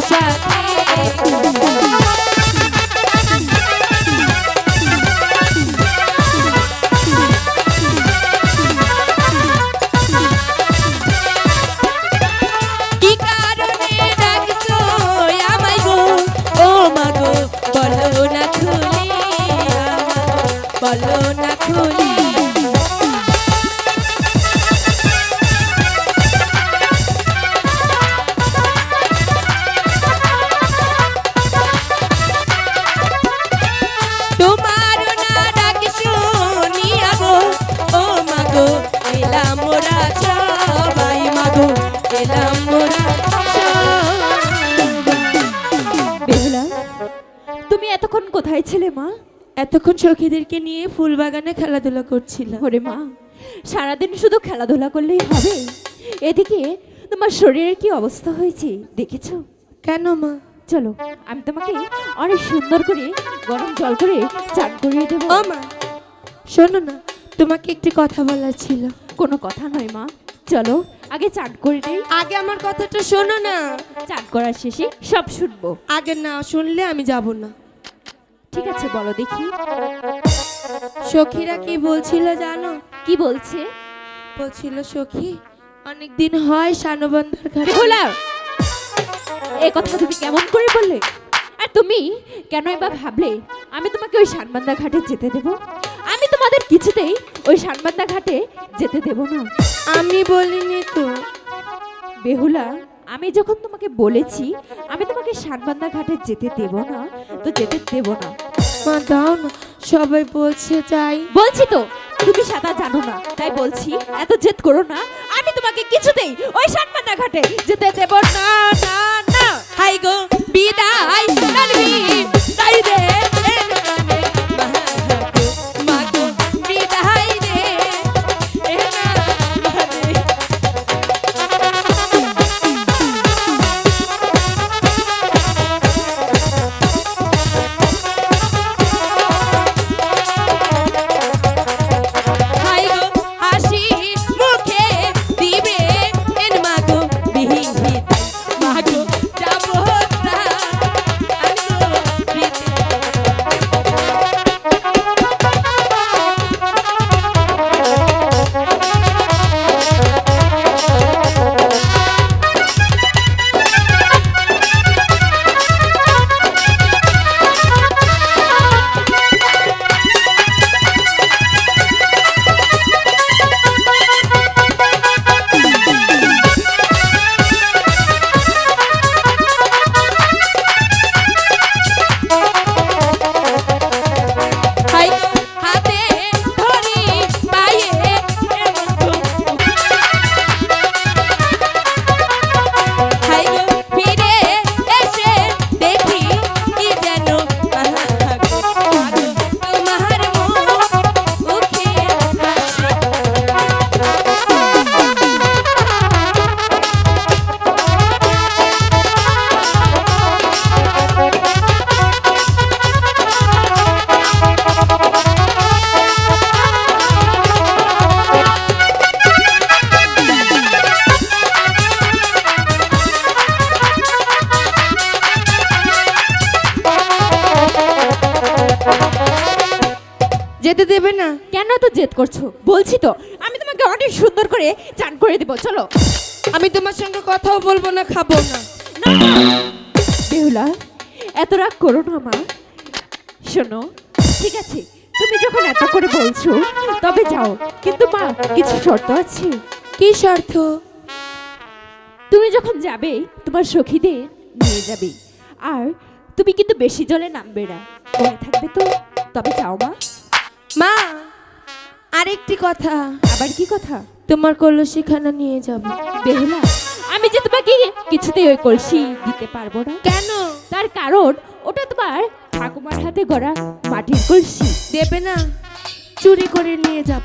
shot. তুমি এতক্ষণ কোথায় ছিলে মা? এতক্ষণ সখীদেরকে নিয়ে ফুলবাগানে খেলাধুলা করছিল। ওরে মা সারাদিন শুধু খেলাধুলা করলেই হবে? এদিকে তোমার শরীরের কি অবস্থা হয়েছে দেখেছ? কেন মা? চলো আমি তোমাকে অনেক সুন্দর করে গরম জল করে চান করিয়ে দেবো। মা শোনো না তোমাকে একটি কথা বলার ছিল। কোনো কথা নয় মা। চলো আগে চান করে নেই। আগে আমার কথাটা শোনো না। চান করার শেষে সব শুনব। আগে না শুনলে আমি যাব না। ঠিক আছে বলো দেখি। সখীরা কি বলছিল জানো? কি বলছে? বলছিল সখী অনেক দিন হয় সানবন্ধার ঘাটে বেহুলা এ কথা তুমি কেমন করে বললে? আর তুমি কেন এবার ভাবলে আমি তোমাকে ওই শানবান্দা ঘাটে যেতে দেব? আমি তোমাদের কিছুতেই ওই শানবান্দা ঘাটে যেতে দেব না। আমি বলিনি তো। বেহুলা আমি যখন তোমাকে বলেছি আমি তোমাকে শানবান্দা ঘাটে যেতে দেব না তো যেতে দেব না। মা দাও না সবাই বলছে যাই। বলছি তো তুমি সাঁতার জানো না তাই বলছি এত জেদ করো না আমি তোমাকে কিছুতেই ওই শানবান্দা ঘাটে যেতে দেব না না না। হাই গো বিদায় করছ? বলছি তো আমি তোমাকে অনেক সুন্দর করে চান করে দেবো চলো। আমি তোমার সঙ্গে কথাও বলব না খাব না। বেহুলা এত রাগ করো না মা। শোনো ঠিক আছে তুমি যখন এত করে বলছো তবে যাও। কিন্তু মা কিছু শর্ত আছে? কি শর্ত? তুমি যখন যাবে তোমার সখীদের নিয়ে যাবে। আর তুমি কিন্তু বেশি জলে নামবে না। মনে থাকবে তো? তবে যাও মা। মা আরেকটি কথা। আবার কি কথা? তোমার কলসিখানা নিয়ে যাব। বেহুলা আমি যে তোমাকে কিছুতেই ওই কলসি দিতে পারব না। কেন? তার কারণ ওটা তোমার ঠাকুমার হাতে গড়া মাটির কলসি। দেবে না। চুরি করে নিয়ে যাব।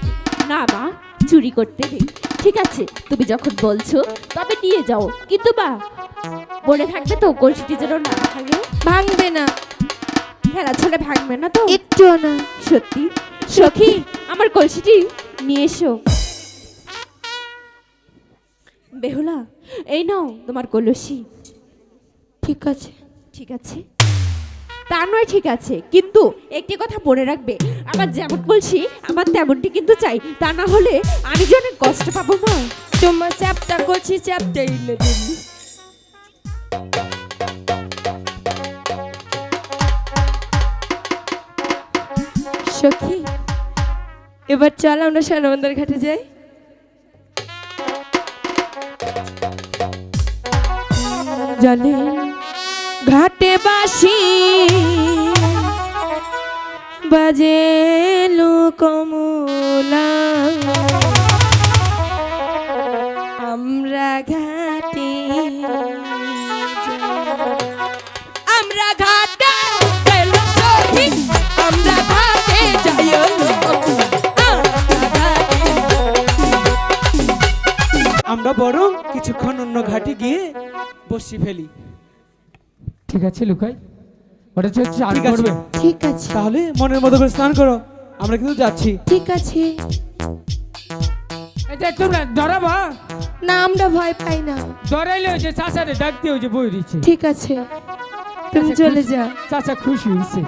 না মা চুরি করতে নেই। ঠিক আছে তুমি যখন বলছো তবে নিয়ে যাও। কিন্তু মা মনে থাকবে তো কলসিটি যেন না ভাঙে? ভাঙবে না। খেলা ছেলে ভাঙবে না তো? একটু না। সত্যি? সখী আমার কলসিটি নিয়ে এসো। বেহুলা এই নাও তোমার কলসি। ঠিক আছে। ঠিক আছে? তা নয় ঠিক আছে কিন্তু একটি কথা মনে রাখবে। আমার যেমন বলছি আমার তেমনটি কিন্তু চাই। তা না হলে আমি যে অনেক কষ্ট পাবো না তোমার চ্যাপটা করছি চ্যাপটাই দিবি সখী এবার চল আমরা সানবন্দর ঘাটে যাই। জলে ঘাটে বাসি বাজে কমলা আমরা ঘাটে কিছুক্ষণ অন্য ঘাটে গিয়ে বসি ফেলি। ঠিক আছে লুকাই। ওটা হচ্ছে চান ঠিক আছে। করবে। ঠিক আছে। তাহলে মনের মতো করে স্নান করো। আমরা কিন্তু যাচ্ছি। ঠিক আছে। এটা তোমরা ডরাবা না আমরা ভয় পাই না। ডরাইলে ওই যে চাচারে ডাকতে ওই যে বই দিচ্ছে। ঠিক আছে। তুমি চলে যাও। চাচা খুশি হয়েছে।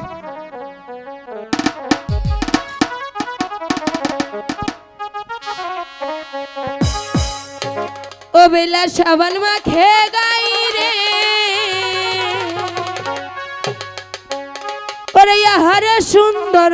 বেলা সাবান মাখে গাই রে। ওরে হরে সুন্দর